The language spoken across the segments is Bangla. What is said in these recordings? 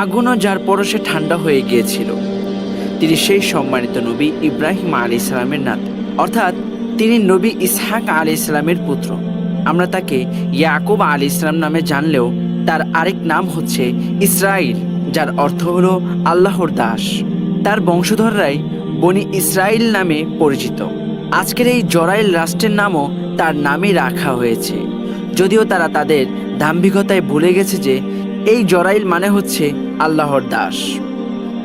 আগুনও যার পরশে ঠান্ডা হয়ে গিয়েছিল। তিনি সেই সম্মানিত নবী ইব্রাহিম আলী ইসলামের নাত। অর্থাৎ তিনি নবী ইসহাক আলী ইসলামের পুত্র। আমরা তাকে ইয়াকুব আলী ইসলাম নামে জানলেও তার আরেক নাম হচ্ছে ইসরাইল, যার অর্থ হলো আল্লাহর দাস। তার বংশধররাই বনি ইসরাইল নামে পরিচিত। আজকের এই জরাইল রাষ্ট্রের নামও তার নামই রাখা হয়েছে। যদিও তারা তাদের দাম্ভিকতায় ভুলে গেছে যে এই জরাইল মানে হচ্ছে আল্লাহর দাস।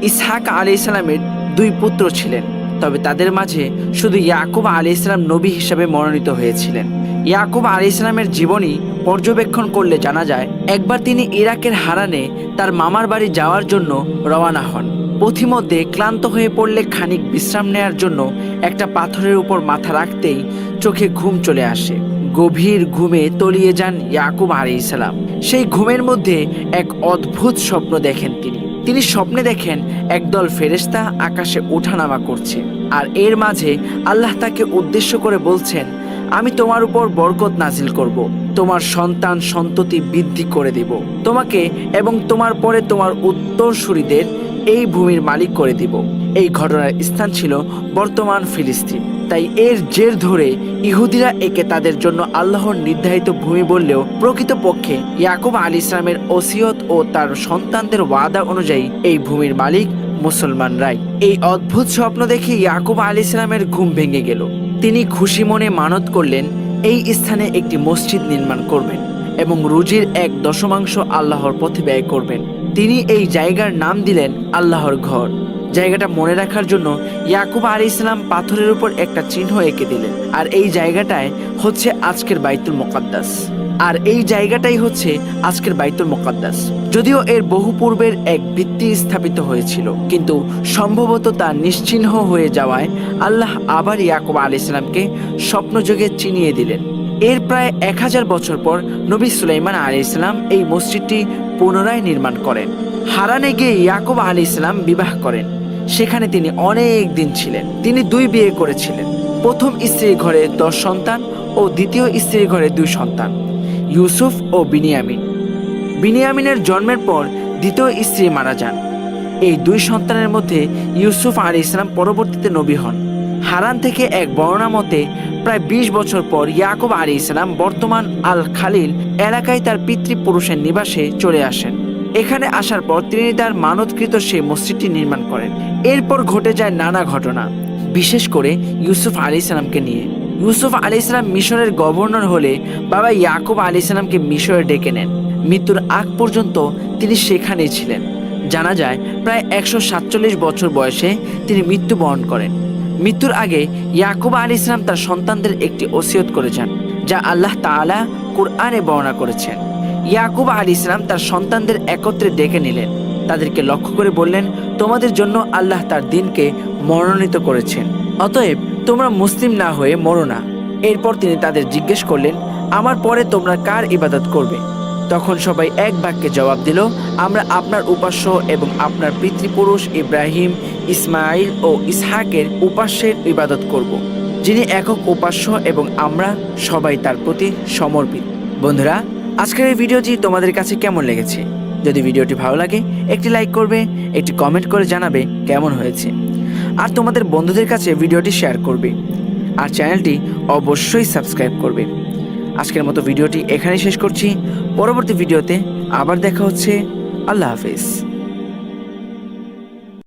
ইসহাক আলি ইসলামের দুই পুত্র ছিলেন, তবে তাদের মাঝে শুধু ইয়াকুব আলি ইসলাম নবী হিসাবে মনোনীত হয়েছিলেন। ইয়াকুব আলি ইসলামের জীবনী পর্যবেক্ষণ করলে জানা যায়, একবার তিনি ইরাকের হারানে তার মামার বাড়ি যাওয়ার জন্য রওনা হন। পথিমধ্যে ক্লান্ত হয়ে পড়লে খানিক বিশ্রাম নেয়ার জন্য একটা পাথরের উপর মাথা রাখতেই চোখে ঘুম চলে আসে। গভীর ঘুমে তলিয়ে যান ইয়াকুব আলী ইসলাম সেই ঘুমের মধ্যে এক অদ্ভুত স্বপ্ন দেখেন তিনি। তিনি স্বপ্নে দেখেন একদল ফেরেশতা আকাশে ওঠানামা করছে আর এর মাঝে আল্লাহ তাকে উদ্দেশ্য করে বলছেন, আমি তোমার উপর বরকত নাজিল করব। তোমার সন্তান সন্ততি বৃদ্ধি করে দেব। তোমাকে এবং তোমার পরে তোমার উত্তরসূরিদের এই ভূমির মালিক করে দিব। এই ঘটনার স্থান ছিল বর্তমান ফিলিস্তিন। তাই এর জের ধরে ইহুদিরা একে তাদের জন্য আল্লাহর নির্ধারিত ভূমি বললেও প্রকৃতপক্ষে ইয়াকুব আলী ইসলামের ওসিয়ত ও তার সন্তানদের ওয়াদা অনুযায়ী এই ভূমির মালিক মুসলমানরাই এই অদ্ভুত স্বপ্ন দেখে ইয়াকুব আলী ইসলামের ঘুম ভেঙে গেল। তিনি খুশি মনে মানত করলেন, এই স্থানে একটি মসজিদ নির্মাণ করবেন এবং রুজির এক দশমাংশ আল্লাহর পথে ব্যয় করবেন। তিনি এই জায়গার নাম দিলেন আল্লাহর ঘর। জায়গাটা মনে রাখার জন্য ইয়াকুব আলী ইসলাম পাথরের উপর একটা চিহ্ন এঁকে দিলেন। আর এই জায়গাটায় হচ্ছে আজকের বাইতুল মোকাদ্দাস। আর এই জায়গাটাই হচ্ছে আজকের বাইতুল মোকাদ্দাস। যদিও এর বহু পূর্বের এক ভিত্তি স্থাপিত হয়েছিল, কিন্তু সম্ভবত তা নিশ্চিহ্ন হয়ে যাওয়ায় আল্লাহ আবার ইয়াকুব আলী ইসলামকে স্বপ্নযোগে চিনিয়ে দিলেন। এর প্রায় এক হাজার বছর পর নবী সুলাইমান আলী ইসলাম এই মসজিদটি পুনরায় নির্মাণ করেন। হারানে গিয়ে ইয়াকুব আলী ইসলাম বিবাহ করেন। সেখানে তিনি অনেক দিন ছিলেন। তিনি দুই বিয়ে করেছিলেন। প্রথম স্ত্রীর ঘরে দশ সন্তান ও দ্বিতীয় স্ত্রীর ঘরে দুই সন্তান, ইউসুফ ও বিনিয়ামিন। বিনিয়ামিনের জন্মের পর দ্বিতীয় স্ত্রী মারা যান। এই দুই সন্তানের মধ্যে ইউসুফ আলী ইসলাম পরবর্তীতে নবী হন। হারান থেকে এক বর্ণনা মতে, প্রায় ২০ বছর পর ইয়াকুব আলী ইসলাম বর্তমান আল খালিল এলাকায় তার পিতৃপুরুষের নিবাসে চলে আসেন। এখানে আসার পর তিনি তার মানতকৃত সেই মসজিদটি নির্মাণ করেন। এরপর ঘটে যায় নানা ঘটনা, বিশেষ করে ইউসুফ আলী ইসলামকে নিয়ে। ইউসুফ আলী ইসলাম মিশরের গভর্নর হলে বাবা ইয়াকুব আলী ইসলামকে মিশরে ডেকে নেন। মৃত্যুর আগ পর্যন্ত তিনি সেখানেই ছিলেন। জানা যায়, প্রায় একশো সাতচল্লিশ বছর বয়সে তিনি মৃত্যুবরণ করেন। মৃত্যুর আগে ইয়াকুব আলী ইসলাম তার সন্তানদের একটি ওসিয়ত করে যান, যা আল্লাহ তাআলা কুরআনে বর্ণনা করেছেন। ইয়াকুব আলী ইসলাম তার সন্তানদের একত্রে ডেকে নিলেন। তাদেরকে লক্ষ্য করে বললেন, তোমাদের জন্য আল্লাহ তার দিনকে মনোনীত করেছেন। অতএব তোমরা মুসলিম না হয়ে মরো না। এরপর তিনি তাদের জিজ্ঞেস করলেন, আমার পরে তোমরা কার ইবাদত করবে? তখন সবাই এক বাক্যে জবাব দিল, আমরা আপনার উপাস্য এবং আপনার পিতৃপুরুষ ইব্রাহিম ইসমাইল ও ইসহাকের উপাস্যের ইবাদত করব। যিনি একক উপাস্য এবং আমরা সবাই তার প্রতি সমর্পিত। বন্ধুরা আজকের এই ভিডিওটি তোমাদের কাছে কেমন লেগেছে? যদি ভিডিওটি ভালো লাগে, একটি লাইক করবে, একটি কমেন্ট করে জানাবে কেমন হয়েছে। আর তোমাদের বন্ধুদের কাছে ভিডিওটি শেয়ার করবে। আর চ্যানেলটি অবশ্যই সাবস্ক্রাইব করবে। আজকের মতো ভিডিওটি এখানেই শেষ করছি। পরবর্তী ভিডিওতে আবার দেখা হচ্ছে। আল্লাহ হাফিজ।